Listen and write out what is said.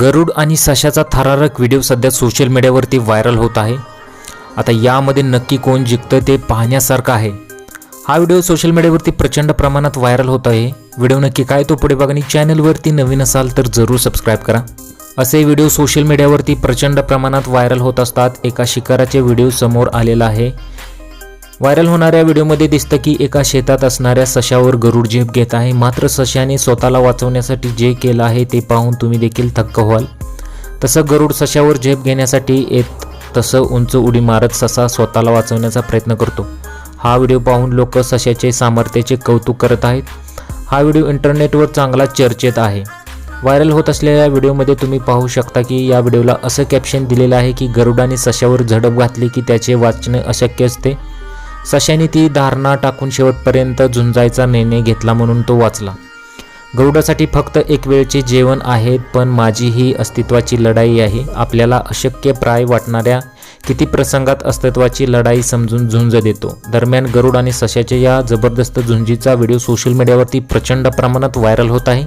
गरुड आणि सशाचा थरारक व्हिडिओ सध्या सोशल मीडियावरती व्हायरल होत आहे. आता यामध्ये नक्की कोण जिंकतं ते पाहण्यासारखं आहे. हा व्हिडिओ सोशल मीडियावरती प्रचंड प्रमाणात व्हायरल होत आहे. व्हिडिओ नक्की काय तो पुढे बघा आणि चॅनलवरती नवीन असाल तर जरूर सबस्क्राईब करा. असे व्हिडिओ सोशल मीडियावरती प्रचंड प्रमाणात व्हायरल होत असतात. एका शिकाराचे व्हिडिओ समोर आलेला आहे. व्हायरल होणाऱ्या व्हिडिओमध्ये दिसतं की एका शेतात असणाऱ्या सशावर गरुड झेप घेत आहे. मात्र सशाने स्वतःला वाचवण्यासाठी जे केलं आहे ते पाहून तुम्ही देखील थक्क व्हाल. तसं गरुड सशावर झेप घेण्यासाठी येत तसं उंच उडी मारत ससा स्वतःला वाचवण्याचा प्रयत्न करतो. हा व्हिडिओ पाहून लोक सशाचे सामर्थ्याचे कौतुक करत आहेत. हा व्हिडिओ इंटरनेटवर चांगला चर्चेत आहे. व्हायरल होत असलेल्या व्हिडिओमध्ये तुम्ही पाहू शकता की या व्हिडिओला असं कॅप्शन दिलेलं आहे की गरुडाने सशावर झडप घातली की त्याचे वाचणे अशक्य असते. सशाने ती धारणा टाकून शेवटपर्यंत झुंजायचा निर्णय घेतला म्हणून तो वाचला. गरुडासाठी फक्त एक वेळचे जेवण आहे पण माझी ही अस्तित्वाची लढाई आहे. आपल्याला अशक्य प्राय वाटणाऱ्या किती प्रसंगात अस्तित्वाची लढाई समजून झुंज देतो. दरम्यान गरुड आणि सशाच्या या जबरदस्त झुंजीचा व्हिडिओ सोशल मीडियावरती प्रचंड प्रमाणात व्हायरल होत आहे.